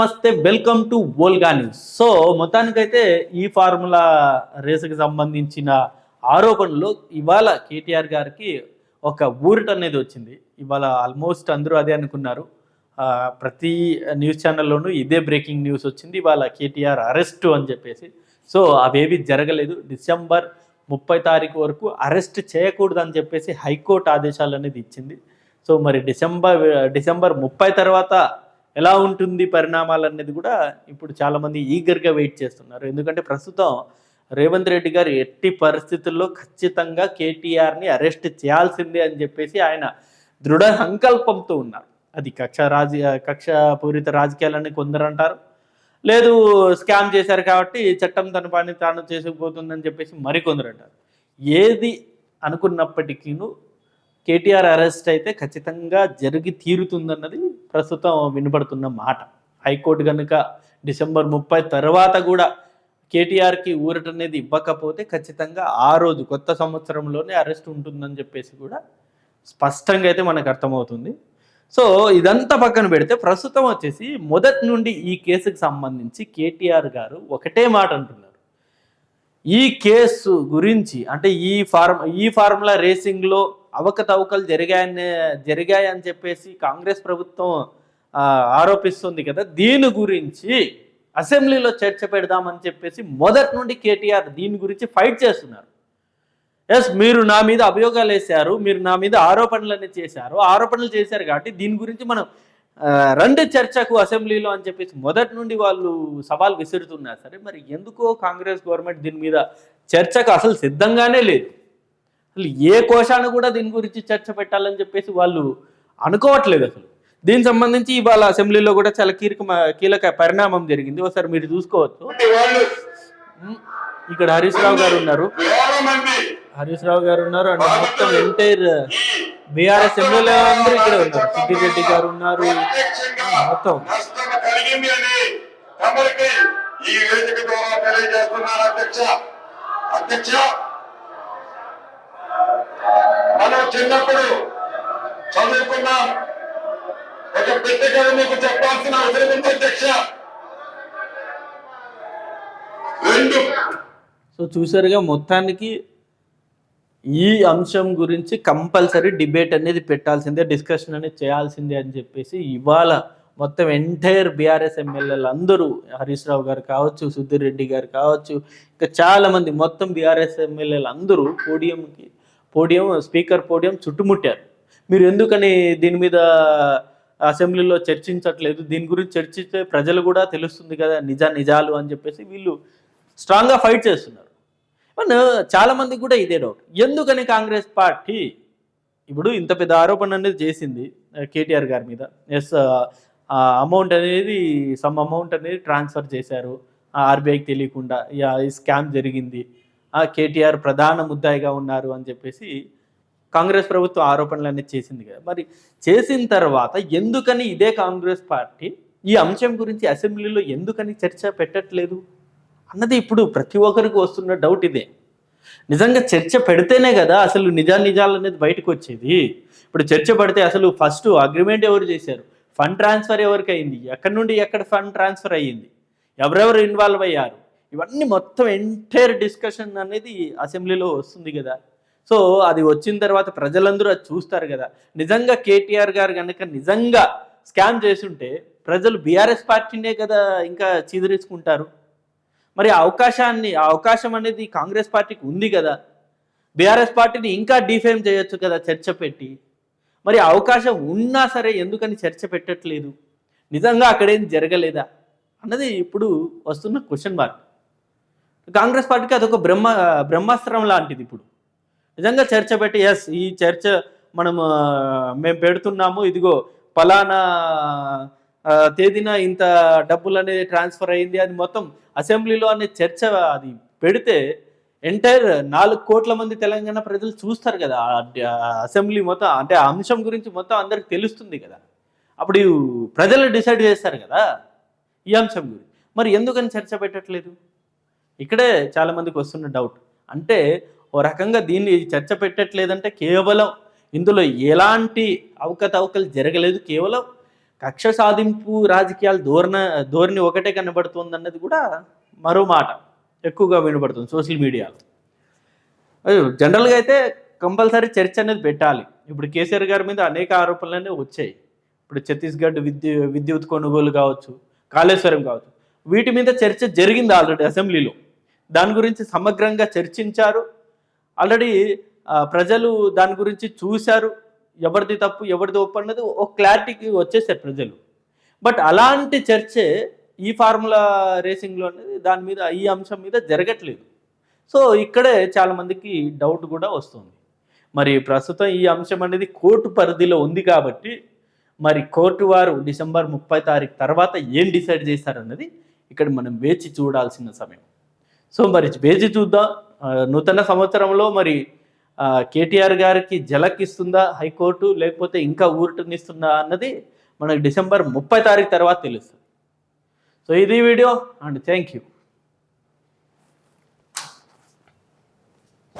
నమస్తే welcome to Volga news. So మొత్తానికైతే ఈ ఫార్ములా రేసుకి సంబంధించిన ఆరోపణలు ఇవాళ కేటీఆర్ గారికి ఒక ఊరట అనేది వచ్చింది. ఇవాళ ఆల్మోస్ట్ అందరూ అదే అనుకున్నారు. ప్రతి న్యూస్ ఛానల్లోనూ ఇదే బ్రేకింగ్ న్యూస్ వచ్చింది. ఇవాళ కేటీఆర్ అరెస్ట్ అని చెప్పేసి. సో అవేవి జరగలేదు. డిసెంబర్ ముప్పై తారీఖు వరకు అరెస్ట్ చేయకూడదు అని చెప్పేసి హైకోర్టు ఆదేశాలు అనేది ఇచ్చింది. సో మరి డిసెంబర్ డిసెంబర్ ముప్పై తర్వాత ఎలా ఉంటుంది పరిణామాలు అనేది కూడా ఇప్పుడు చాలామంది ఈగర్గా వెయిట్ చేస్తున్నారు. ఎందుకంటే ప్రస్తుతం రేవంత్ రెడ్డి గారు ఎట్టి పరిస్థితుల్లో ఖచ్చితంగా కేటీఆర్ని అరెస్ట్ చేయాల్సిందే అని చెప్పేసి ఆయన దృఢ సంకల్పంతో ఉన్నారు. అది కక్ష రాజ కక్ష పూరిత రాజకీయాలని కొందరు అంటారు లేదు స్కామ్ చేశారు కాబట్టి చట్టం తన పని తాను చేసుకుపోతుందని చెప్పేసి మరికొందరు అంటారు ఏది అనుకున్నప్పటికీను కేటీఆర్ అరెస్ట్ అయితే ఖచ్చితంగా జరిగి తీరుతుందన్నది ప్రస్తుతం వినపడుతున్న మాట. హైకోర్టు కనుక డిసెంబర్ ముప్పై తర్వాత కూడా కేటీఆర్కి ఊరట అనేది ఇవ్వకపోతే ఖచ్చితంగా ఆ రోజు కొత్త సంవత్సరంలోనే అరెస్ట్ ఉంటుందని చెప్పేసి కూడా స్పష్టంగా అయితే మనకు అర్థమవుతుంది. సో ఇదంతా పక్కన పెడితే ప్రస్తుతం వచ్చేసి మొదటి నుండి ఈ కేసుకు సంబంధించి కేటీఆర్ గారు ఒకటే మాట అంటున్నారు. ఈ కేసు గురించి అంటే ఈ ఫార్మ్ ఈ ఫార్ములా రేసింగ్లో అవకతవకలు జరిగాయని జరిగాయని చెప్పేసి కాంగ్రెస్ ప్రభుత్వం ఆరోపిస్తుంది కదా. దీని గురించి అసెంబ్లీలో చర్చ పెడదామని చెప్పేసి మొదటి నుండి కేటీఆర్ దీని గురించి ఫైట్ చేస్తున్నారు. ఎస్ మీరు నా మీద అభియోగాలు వేశారు మీరు నా మీద ఆరోపణలన్నీ చేశారు. ఆరోపణలు చేశారు కాబట్టి దీని గురించి మనం రండి చర్చకు అసెంబ్లీలో అని చెప్పేసి మొదటి నుండి వాళ్ళు సవాల్ విసురుతున్నారు. సరే మరి ఎందుకో కాంగ్రెస్ గవర్నమెంట్ దీని మీద చర్చకు అసలు సిద్ధంగానే లేదు. అసలు ఏ కోశాన్ని కూడా దీని గురించి చర్చ పెట్టాలని చెప్పేసి వాళ్ళు అనుకోవట్లేదు అసలు. దీనికి సంబంధించి ఇవాళ అసెంబ్లీలో కూడా చాలా కీలక కీలక పరిణామం జరిగింది. ఒకసారి మీరు చూసుకోవచ్చు. ఇక్కడ హరీష్ రావు గారు ఉన్నారు. హరీష్ రావు గారు ఉన్నారు. అండ్ మొత్తం ఎంటైర్ బీఆర్ఎస్ ఎమ్మెల్యే అందరూ ఇక్కడ ఉన్నారు. సిద్దిరెడ్డి గారు ఉన్నారు. మొత్తం. ఈ వేదిక ద్వారా తెలియజేస్తున్నారు అధ్యక్ష. అధ్యక్ష మనం చిన్నప్పుడు చదువుకున్నాం. ఒక పెట్టెగా మీకు చెప్పాల్సిన అవసరం ఉంది అధ్యక్ష. రెండు. సో చూసారుగా మొత్తానికి ఈ అంశం గురించి కంపల్సరీ డిబేట్ అనేది పెట్టాల్సిందే డిస్కషన్ అనేది చేయాల్సిందే అని చెప్పేసి ఇవాళ మొత్తం ఎంటైర్ బీఆర్ఎస్ ఎమ్మెల్యేలు అందరూ హరీష్ రావు గారు కావచ్చు సుధీర్ రెడ్డి గారు కావచ్చు ఇంకా చాలా మంది మొత్తం బీఆర్ఎస్ ఎమ్మెల్యేలు అందరూ పోడియంకి పోడియం స్పీకర్ పోడియం చుట్టుముట్టారు. మీరు ఎందుకని దీని మీద అసెంబ్లీలో చర్చించట్లేదు? దీని గురించి చర్చిస్తే ప్రజలు కూడా తెలుస్తుంది కదా నిజ నిజాలు అని చెప్పేసి వీళ్ళు స్ట్రాంగ్గా ఫైట్ చేస్తున్నారు. మన చాలా మందికి కూడా ఇదే డౌట్ ఎందుకని కాంగ్రెస్ పార్టీ ఇప్పుడు ఇంత పెద్ద ఆరోపణ అనేది చేసింది కేటీఆర్ గారి మీద. ఎస్ అమౌంట్ అనేది సమ్ అమౌంట్ అనేది ట్రాన్స్ఫర్ చేశారు. ఆర్బీఐకి తెలియకుండా ఈ స్కామ్ జరిగింది. కేటీఆర్ ప్రధాన ముద్దాయిగా ఉన్నారు అని చెప్పేసి కాంగ్రెస్ ప్రభుత్వం ఆరోపణలు అనేది చేసింది కదా. మరి చేసిన తర్వాత ఎందుకని ఇదే కాంగ్రెస్ పార్టీ ఈ అంశం గురించి అసెంబ్లీలో ఎందుకని చర్చ పెట్టట్లేదు? అన్నది ఇప్పుడు ప్రతి ఒక్కరికి వస్తున్న డౌట్ ఇదే. నిజంగా చర్చ పెడితేనే కదా అసలు నిజా నిజాలు అనేది బయటకు వచ్చేది. ఇప్పుడు చర్చ పడితే అసలు ఫస్ట్ అగ్రిమెంట్ ఎవరు చేశారు? ఫండ్ ట్రాన్స్ఫర్ ఎవరికి అయింది? ఎక్కడి నుండి ఎక్కడ ఫండ్ ట్రాన్స్ఫర్ అయ్యింది? ఎవరెవరు ఇన్వాల్వ్ అయ్యారు? ఇవన్నీ మొత్తం ఎంటైర్ డిస్కషన్ అనేది అసెంబ్లీలో వస్తుంది కదా. సో అది వచ్చిన తర్వాత ప్రజలందరూ అది చూస్తారు కదా. నిజంగా కేటీఆర్ గారు కనుక నిజంగా స్కామ్ చేసుంటే ప్రజలు బీఆర్ఎస్ పార్టీనే కదా ఇంకా చీదరించుకుంటారు మరి ఆ అవకాశాన్ని ఆ అవకాశం అనేది కాంగ్రెస్ పార్టీకి ఉంది కదా. బీఆర్ఎస్ పార్టీని ఇంకా డిఫేమ్ చేయొచ్చు కదా చర్చ పెట్టి. మరి అవకాశం ఉన్నా సరే ఎందుకని చర్చ పెట్టట్లేదు? నిజంగా అక్కడేం జరగలేదా? అన్నది ఇప్పుడు వస్తున్న క్వశ్చన్ మార్క్ కాంగ్రెస్ పార్టీకి అదొక బ్రహ్మ బ్రహ్మాస్త్రం లాంటిది ఇప్పుడు. నిజంగా చర్చ పెట్టి ఎస్ ఈ చర్చ మనం మేము పెడుతున్నాము ఇదిగో పలానా తేదీన ఇంత డబ్బులు అనేది ట్రాన్స్ఫర్ అయింది. అది మొత్తం అసెంబ్లీలో అనే చర్చ అది పెడితే ఎంటైర్ నాలుగు కోట్ల మంది తెలంగాణ ప్రజలు చూస్తారు కదా. అసెంబ్లీ మొత్తం అంటే ఆ అంశం గురించి మొత్తం అందరికి తెలుస్తుంది కదా. అప్పుడు ప్రజలు డిసైడ్ చేస్తారు కదా ఈ అంశం గురించి. మరి ఎందుకని చర్చ పెట్టట్లేదు? ఇక్కడే చాలా మందికి వస్తున్న డౌట్. అంటే ఓ రకంగా దీన్ని చర్చ పెట్టట్లేదంటే కేవలం ఇందులో ఎలాంటి అవకతవకలు జరగలేదు. కేవలం కక్ష సాధింపు రాజకీయాలు ధోరణ ధోరణి ఒకటే కనబడుతుంది అన్నది కూడా మరో మాట ఎక్కువగా వినబడుతుంది సోషల్ మీడియాలో. జనరల్గా అయితే కంపల్సరీ చర్చ అనేది పెట్టాలి. ఇప్పుడు కేసీఆర్ గారి మీద అనేక ఆరోపణలు అనేవి వచ్చాయి. ఇప్పుడు ఛత్తీస్గఢ్ విద్యు విద్యుత్ కొనుగోలు కావచ్చు కాళేశ్వరం కావచ్చు వీటి మీద చర్చ జరిగింది ఆల్రెడీ అసెంబ్లీలో. దాని గురించి సమగ్రంగా చర్చించారు. ఆల్రెడీ ప్రజలు దాని గురించి చూశారు. ఎవరిది తప్పు ఎవరిది ఒప్పు అన్నది ఒక క్లారిటీకి వచ్చేసారు ప్రజలు. బట్ అలాంటి చర్చే ఈ ఫార్ములా రేసింగ్లో అనేది దాని మీద ఈ అంశం మీద జరగట్లేదు. సో ఇక్కడే చాలామందికి డౌట్ కూడా వస్తుంది. మరి ప్రస్తుతం ఈ అంశం అనేది కోర్టు పరిధిలో ఉంది కాబట్టి మరి కోర్టు వారు డిసెంబర్ ముప్పై తారీఖు తర్వాత ఏం డిసైడ్ చేస్తారన్నది ఇక్కడ మనం వేచి చూడాల్సిన సమయం. సో మరి వేచి చూద్దాం. నూతన సంవత్సరంలో మరి కేటీఆర్ గారికి జలకిస్తుందా హైకోర్టు లేకపోతే ఇంకా ఊరటనిస్తుందా అన్నది మనకు డిసెంబర్ ముప్పై తారీఖు తర్వాత తెలుస్తుంది. సో ఇది వీడియో అండ్ థ్యాంక్ యూ.